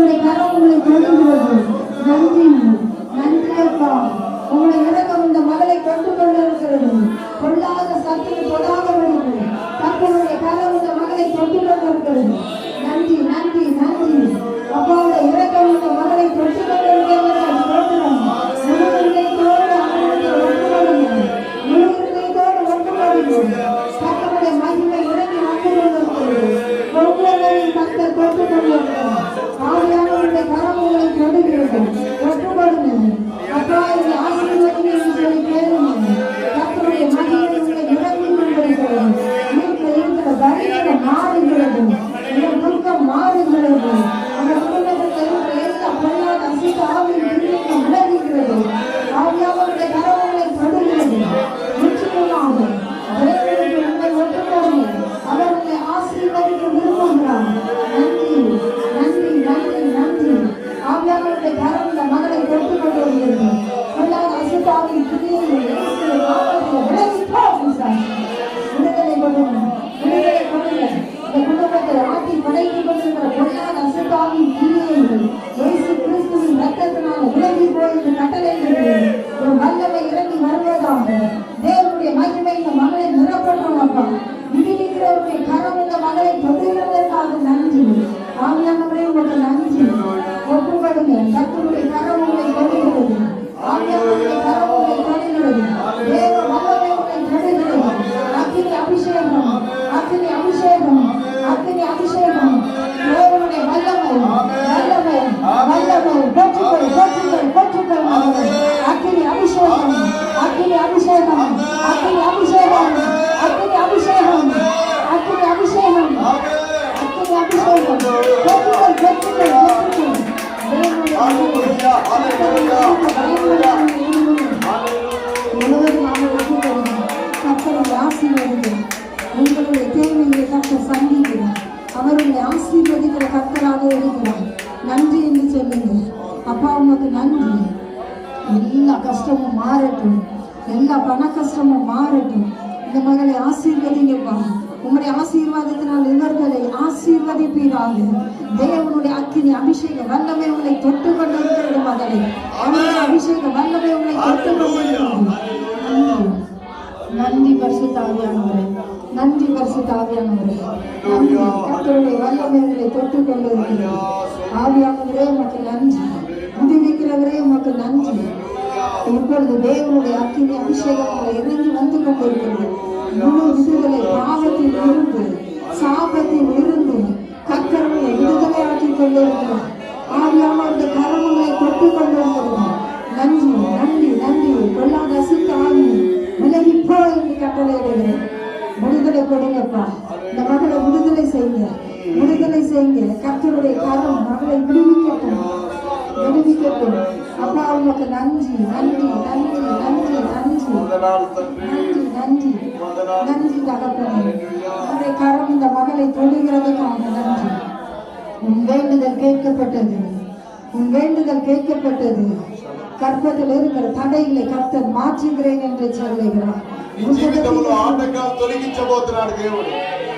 உங்களுடைய கரம் உங்களை தொடுகிறது நன்றி நன்றி அப்பா உங்களை இறக்கம் இந்த மகளை கொண்டு கொண்டிருக்கிறது பொல்லாத சத்துரு தொடாத வழிகள் தங்களுடைய கரம் இந்த மகளை தொட்டு கொண்டிருக்கிறது நன்றி நன்றி நன்றி. அப்பாவுடைய இறக்கம் இந்த மகளை தொட்டு கொண்டிருக்கிறது ஸ்தோத்திரம். முழு இதயத்தோடு அவர்களுக்கு மகிமை இறங்கி வந்து கொண்டிருக்கிறது. ஒவ்வொருவரையும் கர்த்தர் தொட்டு கொண்டிருக்கிறார். கரம் உங்களை தொடுகிறது. ஒப்புக்கொடுங்கள். அப்பா, இந்த ஆசீர்வதிங்க என்று சொல்லி கேளுங்கள். கர்த்தர் சந்திக்கிறார் அவருடைய ஆசீர்வதிக்கிற கர்த்தராக இருக்கிறார் நன்றி என்று சொல்லுங்க அப்பா உமக்கு நன்றி. எல்லா கஷ்டமும் மாறட்டும். எல்லா பண கஷ்டமும் மாறட்டும். இந்த மகளை ஆசீர்வதிங்கப்பா. உங்களுடைய ஆசீர்வாதத்தினால் இவர்களை ஆசீர்வதிப்பீராக. தேவனுடைய அக்கினி அபிஷேக வல்லமை உங்களை தொட்டு கொண்டிருக்கிறது மகளே. அவருடைய அபிஷேக வல்லமை உங்களை தொட்டு கொண்டிருக்கிறது. நன்றி நன்றி பரிசுத்தாவியானவரே நன்றி பரிசுத்தாவியானவரே நன்றி கர்த்தருடைய வல்லமை உங்களை தொட்டு கொண்டிருக்கிறது ஆவியானவரே உமக்கு நன்றி. விடுவிக்கிறவரே உமக்கு நன்றி. இப்பொழுது தேவனுடைய அக்கினி அபிஷேகம் உங்களை இறங்கி வந்து கொண்டிருக்கிறது. முழு விடுதலை பாவத்தில் இருந்து சாபத்தில் இருந்து கர்த்தருடைய விடுதலையாக்கி கொண்டிருக்கிறார் ஆவியானவருடைய கரங்களை தொட்டு கொண்டிருக்கிறது நன்றி நன்றி நன்றி. கொள்ளாத அசுத்த ஆவி விலகி போ என்று கட்டளையிடுகிறேன். விடுதலை கொடுங்கப்பா. இந்த மகளை விடுதலை செய்யுங்க. விடுதலை செய்யுங்க. கர்த்தருடைய கரம் மகளை விடுவிக்கட்டும். விடுவிக்கட்டும். அப்பா உங்களுக்கு நன்றி. நன்றி நன்றி நன்றி நன்றி. நன்றி நன்றி. நன்றி தகப்பனே. உங்களுடைய கரம் இந்த மகளை தொடுகிறதுக்காக நன்றி. உன் வேண்டுதல் கேட்கப்பட்டது. உன் வேண்டுதல் கேட்கப்பட்டது. கற்பத்தில் இருக்கிற தடைகளை கர்த்தர் மாற்றுகிறேன் என்று சொல்லுகிறார். జీవితంలో ఆటంకాలు తొలగించబోతున్నాడు దేవుడు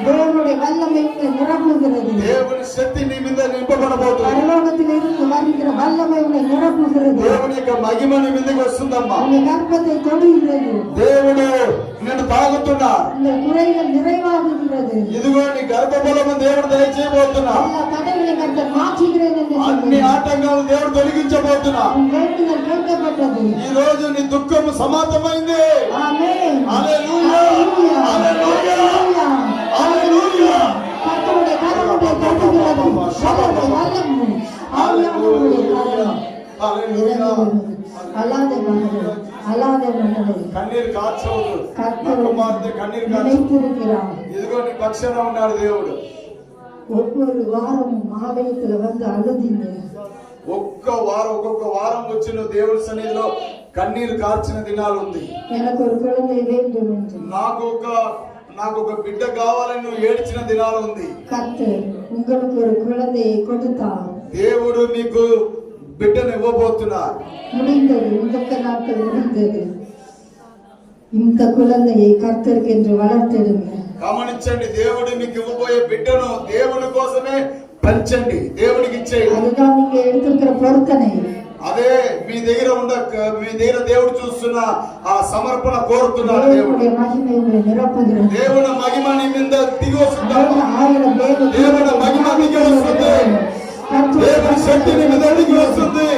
தேவனுடைய வல்லமை உங்களை நிரப்புகிறது దేవుని శక్తి నీ మీద నింపబడబోతుంది பரலோகத்தில் இருந்து வருகிற வல்லமை உங்களை நிரப்புகிறது దేవుని యొక్క మహిమ నీ మీదకి వస్తుందమ్మా உங்க கர்ப்பத்தை தொடுகிறது దేవుడు నిన్ను తాగుతున్నాడు உங்கள் குறைகள் நிறைவாகுகிறது ఇదిగో నీ గర్భఫలము దేవుడు దయచేయబోతున్నా எல்லா தடைகளை கர்த்தர் மாற்றுகிறேன் என்று అన్ని சொல்லுகிறார். ఆటంకాలు దేవుడు తొలగించబోతున్నా உன் வேண்டுதல் கேட்கப்பட்டது ఈ రోజు నీ దుఃఖము సమాప్తమైంది ஆமென் హల్లెలూయా ஹalleluya హల్లెలూయా ஹalleluya హల్లెలూయా கர்த்தருடைய கரமுடைய தொடுகிறது கர்த்தருடைய வல்லமை ஆவியானவருடைய கரம் హల్లెలూయా அல்லாத மகளே அல்லாத மகளே కన్నీరు కార్చవద్దు నా கர்த்தர் కుమార్తె కన్నీరు కార్చు நினைத்திருக்கிறார் ఇదిగో నీ పక్షాన ఉన్నాడు దేవుడు ஒவ்வொரு வாரமும் ஆலயத்துல வந்து அழுதிங்க ఒక్క వారం ఒక్కొక్క వారం వచ్చి నువ్వు దేవుడి సన్నిధిలో కన్నీరు కార్చిన దినాలు ఉంది எனக்கு ஒரு குழந்தை வேண்டும் என்று నాకు ఒక నాకు ఒక బిడ్డ కావాలని నువ్వు ఏడ్చిన దినాలు ఉంది கர்த்தர் உங்களுக்கு ஒரு குழந்தையை கொடுத்தார் దేవుడు నీకు బిడ్డను ఇవ్వబోతున్నారు முடிந்தது இந்த நாட்கள் முடிந்தது இந்த குழந்தையை கர்த்தருக்கு என்று வளர்த்தெடுங்க గమనించండి దేవుడు మీకు ఇవ్వబోయే బిడ్డను దేవుని కోసమే పంచండి దేవునికి ఇచ్చేయండి అదిగా మీకు ఎడుతున్న కోరికనే అదే మీ దగ్గర ఉన్న మీ దగ్గర దేవుడు చూస్తున్న ఆ సమర్పణ కోరుతున్నాడు దేవుడు దేవుని మహిమ నీ మీద దిగి వస్తున్నాడు దేవుని మహిమ దిగి వస్తుంది దేవుని శక్తి నీ మీద దిగి వస్తుంది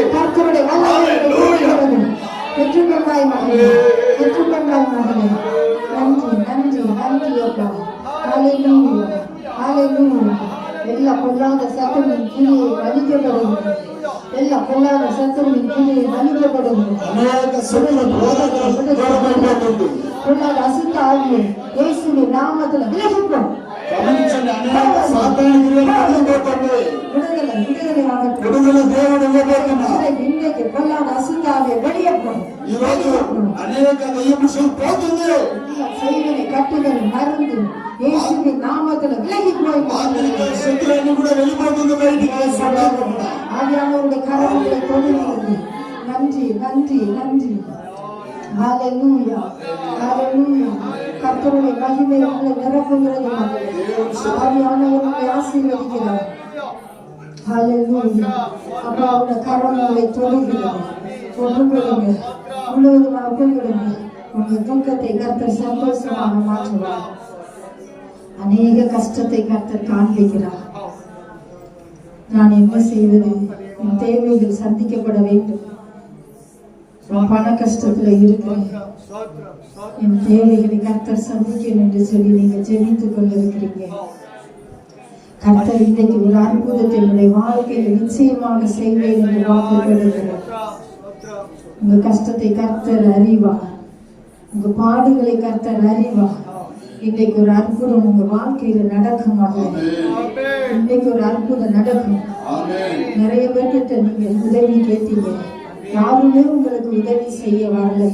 Hallelujah. Hallelujah. எல்லா பொல்லாத சத்தமும் கீழே மன்னிக்கப்படும். எல்லா பொல்லாத சத்தமும் கீழே மன்னிக்கப்படும். பொல்லாத அசுத்த ஆவியை இயேசுவின் நாமத்தில் விலகிப்போம். விடுதலை விடுதலை ஆகட்டும் விடுதலை தேவன் இன்றைக்கு பொல்லாத ದಾವೆ ಬೆಳೆಯಬಹುದು ಈ ರೋಜು ಅನೇಕ ದಯ್ಯಮುಸು ಪೋತುಂದು ಸೈಗನೆ ಕಟ್ಟಿದನು ಮರಂದು ಯೇಸುವಿ ನಾಮದನ ವಿಲಗಿ ಹೋಯಿ ಆಂತರಿಕ ಶತ್ರುವನ್ನು ಕೂಡ வெளிப்படுத்துங்க ಬೇಡಿಕೆ ಸಭಾವನ್ನ ಆದ್ಯಾನವರ ಕರಮುಗಳ ಕೊಡುವಿನಲ್ಲಿ நன்றி நன்றி நன்றி ஹalleluya ஹalleluya கர்த்தருடைய மகிமை உங்களை நிரப்புகிறது ஆவியானவர்களை ஆசீர்வதிக்கிறார் ஹalleluya அப்பா அவருடைய கரங்களை தொடுகிறார் ஒப்புக்கொடுங்க முழுவதுமாக ஒப்புக்கொடுங்க உங்கள் துக்கத்தை கர்த்தர் சந்தோஷமாக மாற்றுவார். அநேக கஷ்டத்தை கர்த்தர் காண்பிக்கிறார். நான் என்ன செய்வது? என் தேவைகள் சந்திக்கப்பட வேண்டும். நான் பண கஷ்டத்துல இருக்கிறேன். என் தேவைகளை கர்த்தர் சந்திக்கணும் என்று சொல்லி நீங்க ஜெபித்துக் கொண்டிருக்கிறீங்க. கர்த்தர் இன்றைக்கு ஒரு அற்புதத்தை உங்களுடைய வாழ்க்கையில் நிச்சயமாக செய்வேன் என்று வாக்கு கொடுக்கிறேன் உங்க கஷ்டத்தை கர்த்தர் அறிவா உங்க பாடுகளை கர்த்தர் அறிவா இன்னைக்கு ஒரு அற்புதம் உங்க வாழ்க்கையில நடக்குமாக இன்னைக்கு ஒரு அற்புதம் நடக்கும். நிறைய பேர்கிட்ட நீங்க உதவி கேட்டீங்க. யாருமே உங்களுக்கு உதவி செய்ய வரல.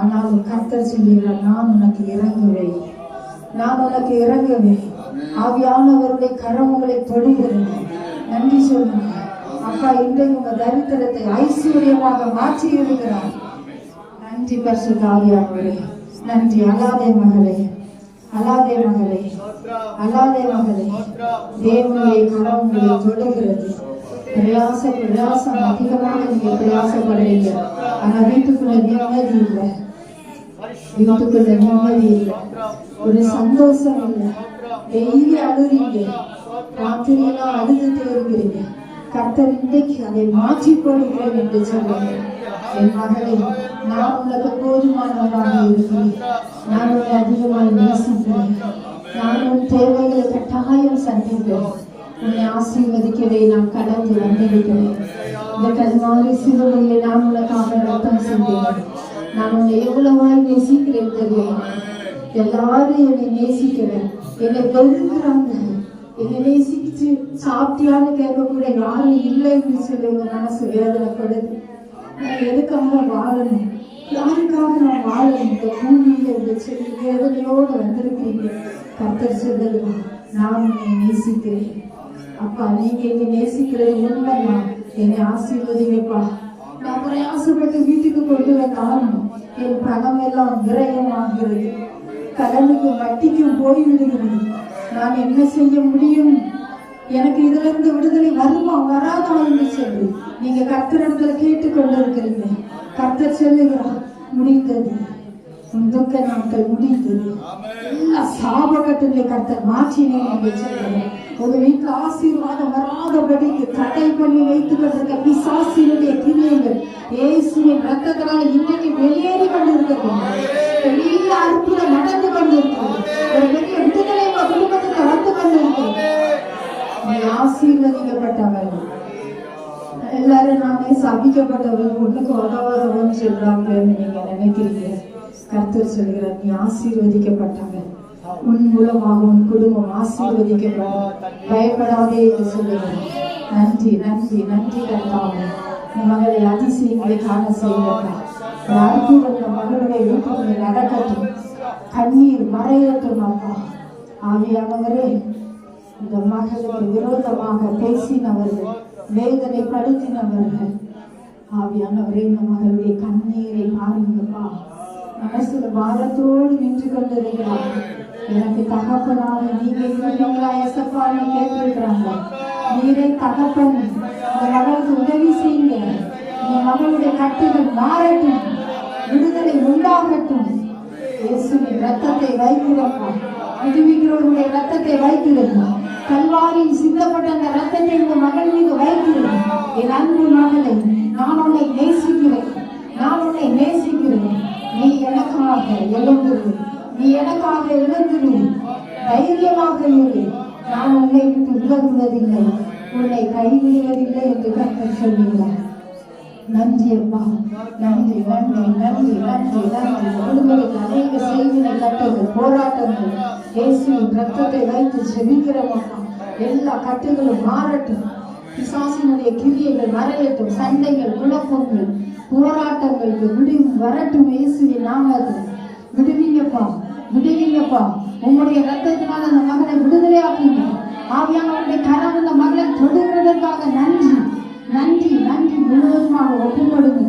ஆனாலும் கர்த்தர் சொல்லுகிறார் நான் உனக்கு இறங்குவேன். நான் உனக்கு இறங்குவேன். ஆவியானவருடைய கரம் உங்களை தொடுகிறேன் நன்றி சொல்லுங்க. அப்பா இன்றைக்கு உங்க தரித்திரத்தை ஐஸ்வர்யமாக மாற்றி இருக்கிறார் நன்றி பரிசு ஆவியானவரே. நன்றி அலாதே மகளே. அலாதே மகளே. அல்லாதே மகளே. தேவனுடைய கரம் உங்களை தொடுகிறது. பிரயாச பிரயாசம் அதிகமாக நீங்க பிரயாசப்படுறீங்க. ஆனா வீட்டுக்குள்ள நிம்மதி இல்லை. வீட்டுக்குள்ள நிம்மதி இல்லை. ஒரு சந்தோஷம் இல்லை. டெய்லி அழுறீங்க. ராத்திரியெல்லாம் அழுதுட்டே இருக்கிறீங்க. கர்த்தர் இன்றைக்கு அதை மாற்றி போடுகிறேன் என்று சொல்லுங்கள் என் மகளே நான் உனக்கு போதுமானவராக இருக்கிறேன். நான் உன்னை அதிகமாக நேசிக்கிறேன். நான் உன் தேவைகளை கட்டாயம் சந்திக்கிறேன். உன்னை ஆசீர்வதிக்கவே நான் கடந்து வந்திருக்கிறேன். இந்த கல்வாரி சிலுவையிலே நான் உனக்காக ரத்தம் சிந்தினேன் நான் உன்னை எவ்வளவாய் நேசிக்கிறேன் தெரியும்? எல்லாரும் என்னை நேசிக்கிறேன். என்னை பெருகிறாங்க நேசிச்சு சாப்பிட்டியான்னு கேட்கக்கூட யாரும் இல்லைன்னு சொல்லி உங்க மனசு வேதனைப்படுது. நான் எதுக்காக வாழணும்? யாருக்காக நான் வாழணும்? இந்த பூமியில இந்த செடி வேதனையோடு வந்திருக்கீங்க கத்தர் சொல்லலாம் நான் உன்னை நேசிக்கிறேன். அப்பா நீங்க என்னை நேசிக்கிறது உண்மைமா என்னை ஆசீர்வதிங்கப்பா. நான் பிரயாசப்பட்டு வீட்டுக்கு கொண்டு வந்தாலும் என் பணம் எல்லாம் விரயமாகிறது. கடனுக்கு வட்டிக்கும் போய் விடுகிறது நான் என்ன செய்ய முடியும்? எனக்கு இதுல இருந்து விடுதலை வருமா வராதா என்று சொல்லி நீங்க கர்த்தரிடத்துல கேட்டுக்கொண்டு இருக்கிறீங்க கர்த்தர் சொல்லுகிறார் முடிந்தது. உன் துக்க நாட்கள் முடிந்தது. எல்லா சாபக்கட்டுகளை கர்த்தர் மாற்றினேன் என்று சொல்லுகிறேன் உங்க வீட்டுல ஆசீர்வாதம் வராதபடிக்கு தடை பண்ணி வைத்துக் கொண்டிருக்க பிசாசினுடைய கிரியைகள் இயேசுவின் ரத்தத்தினால இன்றைக்கு வெளியேறி கொண்டிருக்கிறது. பெரிய அற்புதம் நடந்து கொண்டிருக்கிறது. ஒரு பெரிய விடுதலை உங்க குடும்பத்துக்கு வந்து கொண்டிருக்கிறது நீ ஆசீர்வதிக்கப்பட்டவர்கள். எல்லாரும் நானே சபிக்கப்பட்டவர்கள். ஒண்ணுக்கு உதவாதவன் சொல்றாங்கன்னு நீங்க நினைக்கிறீங்க. கர்த்தர் சொல்கிறார் நீ ஆசீர்வதிக்கப்பட்டவன் உன் மூலமாக உன் குடும்பம் ஆசீர்வதிக்கப்படும். பயப்படாதே என்று சொல்லுகிறார் நன்றி நன்றி நன்றி கர்த்தாவே. உன் மகளை அதிசயங்களை காண செய்யப்பா. அற்புதம் மகளுடைய வீட்டுக்குள்ளே நடக்கட்டும். கண்ணீர் மறையட்டும் அப்பா. ஆவியானவரே இந்த மகளுக்கு விரோதமாக பேசினவர்கள் வேதனைப்படுத்தினவர்கள் ஆவியானவரே இந்த மகளுடைய கண்ணீரை பாருங்கப்பா. மனசுல பாரத்தோடு நின்று கொண்டிருக்கிறார் எனக்கு தகப்பனாக நீங்க இருந்தீங்களா எசப்பான்னு கேட்டிருக்கிறாங்க. நீரே தகப்பன் இந்த மகளுக்கு உதவி செய்யுங்க. இந்த மகளுடைய கட்டுகள் மாறட்டும். விடுதலை உண்டாகட்டும். இயேசுவின் ரத்தத்தை வைக்கிறப்பா. விடுவிக்கிறவருடைய ரத்தத்தை வைத்திருந்தோம் கல்வாரியில் சிந்தப்பட்ட அந்த ரத்தத்தை இந்த மகள் மீது வைத்திருந்தோம் என் அன்பு மகளை நான் உன்னை நேசிக்கிறேன். நான் உன்னை நேசிக்கிறேன். நீ எனக்காக எழுந்திரு. நீ எனக்காக எழுந்திரு. தைரியமாக இரு. நான் உன்னை விட்டு விலகுவதில்லை. உன்னை கைவிடுவதில்லை என்று கற்று சொல்லுகிறார். நன்றி அப்பா நன்றி நன்றி நன்றி நன்றி நன்றி. விடுதலைக்கு அநேக செய்திகளை கட்டுகள் போராட்டங்கள். இயேசுவின் ரத்தத்தை வைத்து செபிக்கிறோம் எல்லா கட்டுகளும் மாறட்டும். பிசாசினுடைய கிரியைகள் மறையட்டும். சண்டைகள் குழப்பங்கள் போராட்டங்களுக்கு விடிவு வரட்டும் இயேசுவின் நாமத்தில். விடுவீங்கப்பா விடுவீங்கப்பா. உங்களுடைய ரத்தத்தினால் அந்த மகனை விடுதலை ஆக்குங்க ஆவியானவருடைய கரம் அந்த மகளை தொடுகிறதற்காக நன்றி. நன்றி நன்றி முழுவதுமாக ஒப்புக்கொடுங்க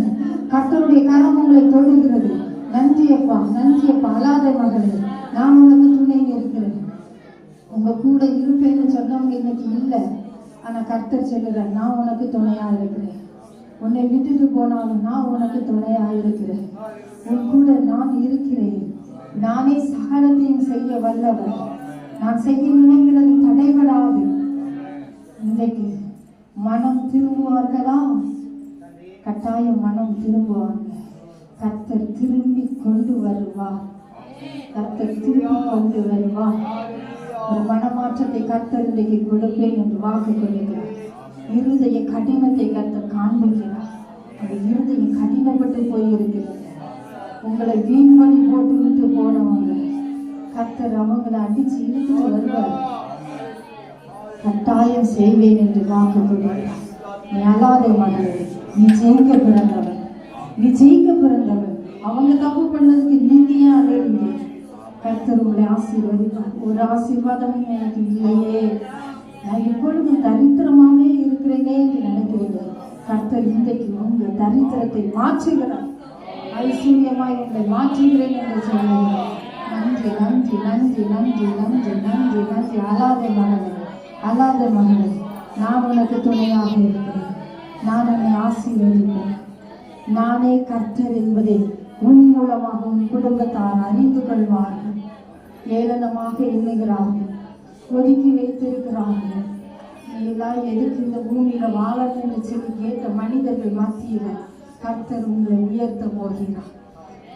கத்தருடைய கரம் உங்களை தொடுகிறது. நன்றி அப்பா நன்றி அப்பா. அலாத மகளே நான் உனக்கு துணைங்க இருக்கிறேன் உங்க கூட இருப்பேன்னு சொன்னவங்க இன்னைக்கு இல்லை. ஆனா கர்த்தர் சொல்லுறார் நான் உனக்கு துணையா இருக்கிறேன். உன்னை விட்டுட்டு போனாலும் நான் உனக்கு துணையா இருக்கிறேன். உன் கூட நான் இருக்கிறேன். நானே சகலத்தையும் செய்ய வல்லவர் நான் செய்ய நினைக்கிறது தடைபடாது. இன்றைக்கு மனம் திரும்புவார்களா? கட்டாயம் மனம் திரும்புவாங்க கர்த்தர் திரும்பி கொண்டு வருவார் கர்த்தர் திரும்பி கொண்டு வருவார் ஒரு மனமாற்றத்தை கர்த்தர் இன்றைக்கு கொடுப்பேன் என்று வாக்கு கொடுக்கிறார். இருதய கடினத்தை கர்த்தர் காண்பிக்கிறார். அந்த இருதயம் கடினப்பட்டு போயிருக்கிறது. உங்களை வீண்மணி போட்டு விட்டு போனவங்க கர்த்தர் அவங்களை அடிச்சு இழுத்துட்டு வருவார். கட்டாயம் செய்வேன் என்று வாக்கு கொடுக்கிறார் நீ அழாத மகளே நீ ஜெயிக்க பிறந்தவன். நீ ஜெயிக்க பிறந்தவன். அவங்க தப்பு பண்ணதுக்கு நீங்க ஏன் அழுறீங்க கர்த்தர் உங்களை ஆசீர்வதிப்பார். ஒரு ஆசீர்வாதமும் எனக்கு இல்லையே. நான் எப்பொழுதும் தரித்திரமாகவே இருக்கிறேனே என்று நினைக்கிறீங்க. கர்த்தர் இன்றைக்கு உங்க தரித்திரத்தை மாற்றுகிறார். ஐஸ்வர்யமாய் உங்களை மாற்றுகிறேன் என்று சொல்லுங்கள் நன்றி நன்றி நன்றி நன்றி நன்றி நன்றி நன்றி. அழாத மகளே. அல்லாத மகளே நான் உனக்கு துணையாக இருக்கிறேன். நான் உன்னை ஆசீர்வதிப்பேன். நானே கர்த்தர் என்பதை உன் மூலமாக உன் குடும்பத்தார் அறிந்து கொள்வார்கள். ஏளனமாக எண்ணுகிறார்கள். ஒதுக்கி வைத்திருக்கிறார்கள். நீ எல்லாம் எதுக்கு இந்த பூமியில வாழணும்னு சொல்லி கேட்ட மனிதர்கள் மத்தியில கர்த்தர் உங்களை உயர்த்த போகிறார்.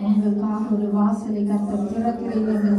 உங்களுக்காக ஒரு வாசலை கர்த்தர் திறக்கிறேன் என்று